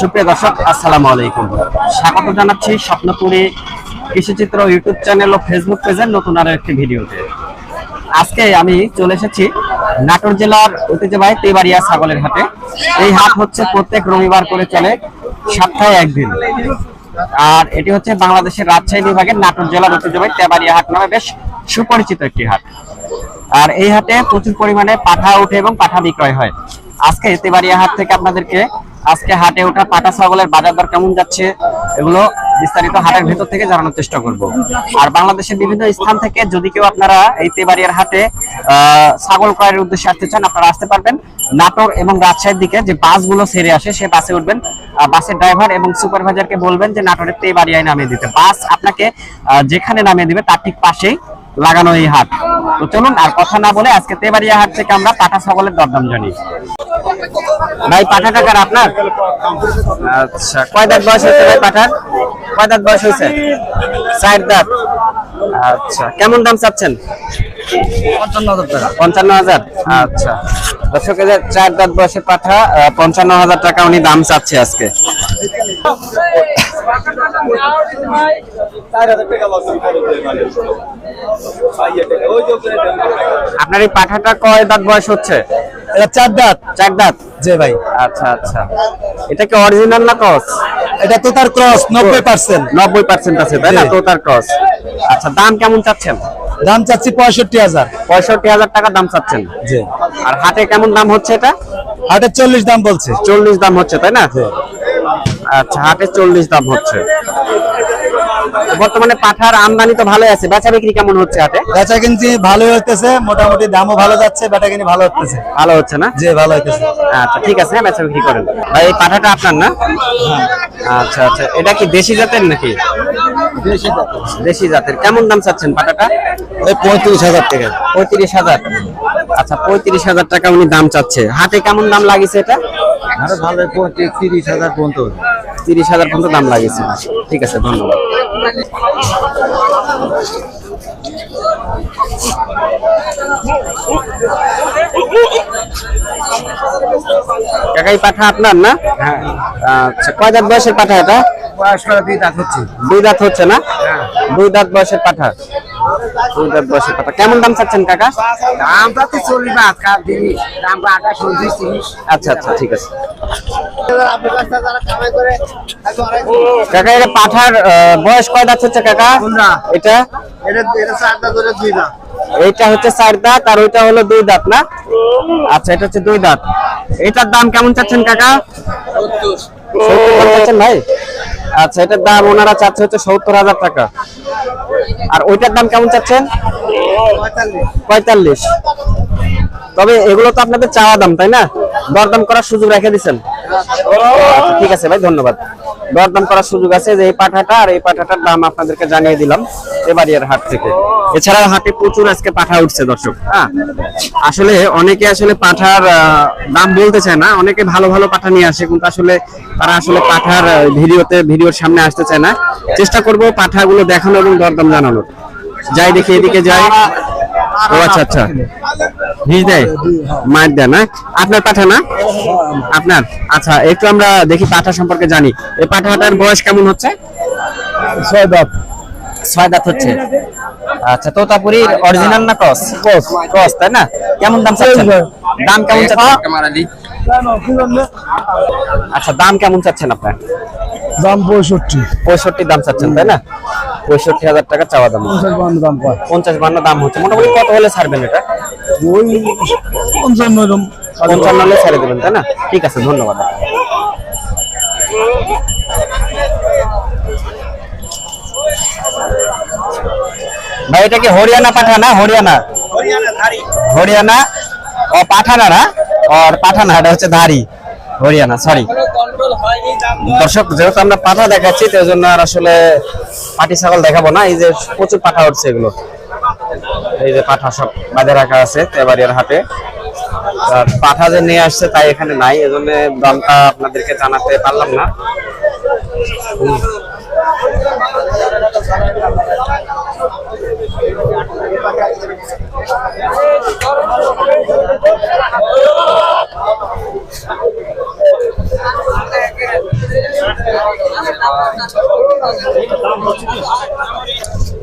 সুপ্রিয় দর্শক, আসসালামু আলাইকুম। স্বাগত জানাচ্ছি স্বপ্নপুরী কৃষিচিত্র ইউটিউব চ্যানেল ও ফেসবুক পেজের নতুন আরও একটি ভিডিওতে। আজকে আমি চলে এসেছি নাটোর জেলার ঐতিহ্যবাহী তেবাড়িয়া ছাগলের হাটে। এই হাট হচ্ছে প্রত্যেক রবিবার করে চলে সপ্তাহে একদিন। আর এটি হচ্ছে বাংলাদেশের রাজশাহী বিভাগের নাটোর জেলার ঐতিহ্যবাহী তেবাড়িয়া হাট নামে বেশ সুপরিচিত একটি হাট। আর এই হাটে প্রচুর পরিমাণে পাঠা ওঠে এবং পাঠা বিক্রয় হয়। আজকে তেবাড়িয়া হাট থেকে আপনাদেরকে আজকে হাটে ওঠা পাটা ছাগলের বাজার দর কেমন যাচ্ছে, এগুলো বিস্তারিত হাটের ভেতর থেকে জানানোর চেষ্টা করব। আর বাংলাদেশের বিভিন্ন স্থান থেকে যদি কেউ আপনারা এই তেবাড়িয়ার হাটে ছাগল ক্রয়ের উদ্দেশ্যে আসতে চান, আপনারা আসতে পারবেন। নাটোর এবং রাজশাহীর দিকে যে বাসগুলো সেরে আসে, সে বাসে উঠবেন। বাসের ড্রাইভার এবং সুপারভাইজারকে বলবেন যে নাটোরের তেবাড়িয়ায় নামিয়ে দিতে। বাস আপনাকে যেখানে নামিয়ে দিবে, তার ঠিক পাশেই লাগানো এই হাট। তো চলুন আর কথা না বলে আজকে তেবাড়িয়া হাট থেকে আমরা পাটা ছাগলের দরদাম জানি। ভাই পাঠা টাকার আপনার? আচ্ছা কয় দাঁত বয়স হয়েছে ভাই পাঠার কয় দাঁত বয়স হয়েছে? চার দাঁত। আচ্ছা কেমন দাম চাচ্ছেন? পঞ্চান্ন হাজার টাকা। পঞ্চান্ন হাজার? আচ্ছা। দর্শক চার দাঁত পাঠা পঞ্চান্ন হাজার টাকা উনি দাম চাচ্ছে আজকে। আপনার এই পাঠাটা কয় দাঁত বয়স হচ্ছে? এটা চার দাঁত। চার দাঁত? জি ভাই। আচ্ছা আচ্ছা। এটা কি অরিজিনাল না ক্রস এটা তো তার ক্রস নব্বই পার্সেন্ট নব্বই পার্সেন্ট আছে তাই না? জি। তো তার ক্রস আচ্ছা দাম কেমন চাচ্ছেন? দাম চাচ্ছি পঁয়ষট্টি হাজার। পঁয়ষট্টি হাজার টাকা দাম চাচ্ছেন। জি। আর হাটে কেমন দাম হচ্ছে এটা? হাটে চল্লিশ দাম বলছে। চল্লিশ দাম হচ্ছে তাই না? আচ্ছা হাটে চল্লিশ দাম হচ্ছে। বর্তমানে পাঠার আমদানি তো ভালো আছে। বেচা বিক্রি কেমন হচ্ছে হাটে? বেচা কিনছি ভালো হইতেছে মোটামুটি দামও ভালো যাচ্ছে বেচা কিনি ভালো হতেছে ভালো হচ্ছে না? জি ভালো হইতেছে। আচ্ছা ঠিক আছে হ্যাঁ বেচা বিক্রি করেন। ভাই এই পাঠাটা আপনার না? আচ্ছা আচ্ছা এটা কি দেশি জাতের নাকি? দেশি জাতের। কেমন দাম চাচ্ছেন পাঠাটা? ওই পঁয়ত্রিশ হাজার টাকা। পঁয়ত্রিশ হাজার। আচ্ছা পঁয়ত্রিশ হাজার টাকা উনি দাম চাচ্ছে। হাটে কেমন দাম লাগিছে এটা? আরও ভালো পঁয়ত্রিশ তিরিশ হাজার পর্যন্ত। তিরিশ হাজার পর্যন্ত দাম লাগিয়েছে। ঠিক আছে ধন্যবাদ। কাকাই পাঠা আপনার না? আচ্ছা কয় দাঁত বয়সের পাঠা এটা? বয়স করে দুই দাঁত হচ্ছে। দুই দাঁত হচ্ছে না? দুই দাঁত বয়সের পাঠা। কেমন দাম চাচ্ছেন কাকা? তো চল্লিশ আঠাশ উনত্রিশ তিরিশ। আচ্ছা আচ্ছা ঠিক আছে। কাকা এটা পাঠার বয়স কয় দাঁত হচ্ছে কাকা? এটা? এটা হচ্ছে চার দাঁত আর ওইটা হলো দুই দাঁত না? আচ্ছা এটা হচ্ছে দুই দাঁত। এটার দাম কেমন চাচ্ছেন কাকা? সত্তর। ভাই? আচ্ছা এটার দাম ওনারা চাচ্ছে হচ্ছে সত্তর হাজার টাকা। আর ওইটার দাম কেমন চাচ্ছেন? পঁয়তাল্লিশ। তবে এগুলো তো আপনাদের চাওয়া দাম তাই না? দরদাম করার সুযোগ রেখে দিচ্ছেন আচ্ছা, ঠিক আছে ভাই ধন্যবাদ। দরদাম করার সুযোগ আছে যে এই পাঠাটা আর এই পাঠাটার দাম আপনাদেরকে জানিয়ে দিলাম এবারিয়ার হাট থেকে। এছাড়া হাটে প্রচুর আজকে পাঠা উঠছে, দর্শক। হ্যাঁ? আসলে অনেকে আসলে পাঠার দাম বলতে চায় না। অনেকে ভালো ভালো পাঠা নিয়ে আসে, কিন্তু আসলে তারা আসলে পাঠার ভিডিওতে, ভিডিওর সামনে আসতে চায় না। চেষ্টা করব পাঠাগুলো দেখানো এবং দরদাম জানানোর। যাই দেখি এদিকে যাই। ও আচ্ছা আচ্ছা। ভিজ দেয়? মার দেয় না? আপনার পাঠা না? আপনার? আচ্ছা একটু আমরা দেখি পাঠা সম্পর্কে জানি। এই পাঠাটার বয়স কেমন হচ্ছে? ছয় দাঁত। ছয় দাঁত হচ্ছে। আচ্ছা তোতাপুরি অরিজিনাল না ক্রস ক্রস ক্রস তাই না? কেমন দাম চাচ্ছেন? দাম কেমন চাচ্ছেন? আচ্ছা দাম কেমন চাচ্ছেন আপনার? দাম পঁয়ষট্টি। পঁয়ষট্টি দাম চাচ্ছেন তাই না? পঁয়ষট্টি হাজার টাকা চাওয়া দাম দাম পঞ্চাশ বান্ন দাম হচ্ছে। মোটামুটি কত হলে ছাড়বেন এটা? ওই পঞ্চান্ন পঞ্চান্ন হলে ছেড়ে দেবেন তাই না? ঠিক আছে ধন্যবাদ। ভাই এটা কি হরিয়ানা পাঠানা? হরিয়ানা? হরিয়ানা? ও পাঠানা না? আর পাঠানা এটা হচ্ছে ধারি হরিয়ানা সরি দর্শক যেহেতু আমরা পাঠা দেখাচ্ছি তাই জন্য আর আসলে পাটি ছাগল দেখাবো না। এই যে প্রচুর পাঠা উঠছে এগুলো। এই যে পাঠা সব বাঁধে রাখা আছে তেবাড়িয়ার হাটে। আর পাঠা যে নিয়ে আসছে তাই এখানে নাই এজন্য দামটা আপনাদেরকে জানাতে পারলাম না।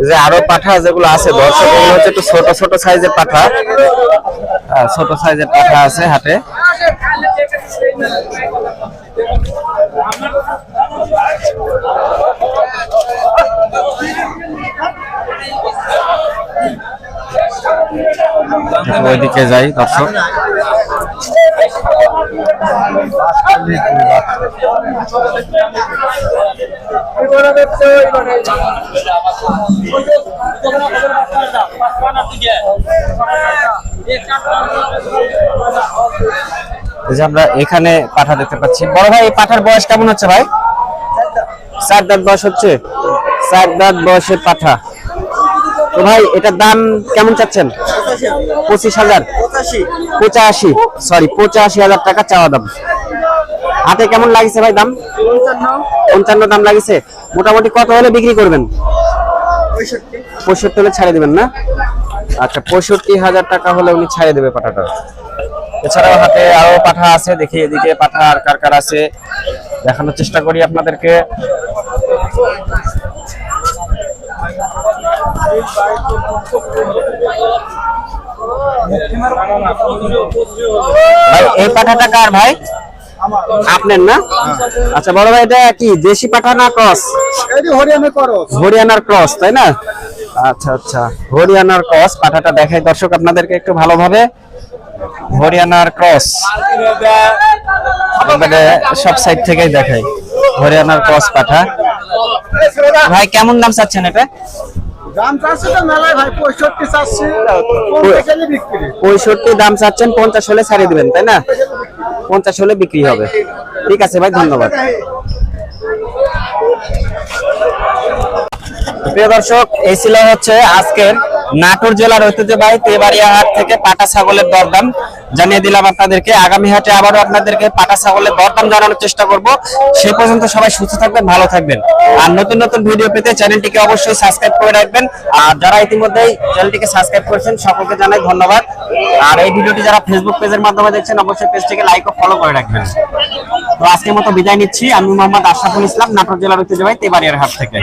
যে আরও পাঠা যেগুলো আছে দর্শক হচ্ছে একটু ছোট ছোট সাইজের পাঠা। ছোট সাইজের পাঠা আছে হাটে ওইদিকে যাই, দর্শক। যে আমরা এখানে পাঠা দেখতে পাচ্ছি। বড় ভাই পাঠার বয়স কেমন হচ্ছে ভাই? চার দাঁত বয়স হচ্ছে? চার দাঁত বয়সের পাঠা। তো ভাই, এটার দাম কেমন চাচ্ছেন? পঁচিশ হাজার। পঁচাশি। সরি পঁচাশি হাজার টাকা চাওয়া দাম। হাতে কেমন লাগিছে ভাই দাম? পঞ্চান্ন। দাম লাগিছে। মোটামুটি কত হলে বিক্রি করবেন? পঁয়ষট্টি হলে ছাড়ে দিবেন না? আচ্ছা পঁয়ষট্টি হাজার টাকা হলে উনি ছাড়ে দেবে পাঠাটা। এছাড়াও হাতে আরও পাঠা আছে দেখি এদিকে পাঠা আর কার কার আছে। দেখানোর চেষ্টা করি আপনাদেরকে। এই পাঠাটা কার ভাই? আপনার না? আচ্ছা বড় ভাই এটা কি দেশি পাঠা না ক্রস? হরিয়ানার ক্রস তাই না? আচ্ছা আচ্ছা হরিয়ানার ক্রস পাঠাটা দেখাই। দর্শক আপনাদেরকে একটু ভালোভাবে হরিয়ানার ক্রস। সব সাইড থেকেই দেখাই। হরিয়ানার ক্রস পাঠা। ভাই কেমন দাম চাচ্ছেন এটা? দাম পঞ্চাশ হলে তাই না? পঞ্চাশ হলে বিক্রি হবে। ঠিক আছে ভাই, ধন্যবাদ। প্রিয় দর্শক, এই ছিল হচ্ছে আজকের নাটোর জেলার ঐতিহ্যবাহী তেবাড়িয়া হাট থেকে পাটা ছাগলের দরদাম জানিয়ে দিলাম আপনাদেরকে। আগামী হাটে আবারও আপনাদেরকে পাটা ছাগলের দরদাম জানানোর চেষ্টা করব। সেই পর্যন্ত সবাই সুস্থ থাকবেন, ভালো থাকবেন। আর নতুন নতুন ভিডিও পেতে চ্যানেলটিকে অবশ্যই সাবস্ক্রাইব করে রাখবেন। আর যারা ইতিমধ্যেই চ্যানেলটিকে সাবস্ক্রাইব করেছেন, সকলকে জানাই ধন্যবাদ। আর এই ভিডিওটি যারা ফেসবুক পেজের মাধ্যমে দেখছেন, অবশ্যই পেজটিকে লাইক ও ফলো করে রাখবেন। তো আজকের মতো বিদায় নিচ্ছি। আমি মোহাম্মদ আশরাফুল ইসলাম, নাটোর জেলার ঐতিহ্যবাহী তেবাড়িয়ার হাট থেকে।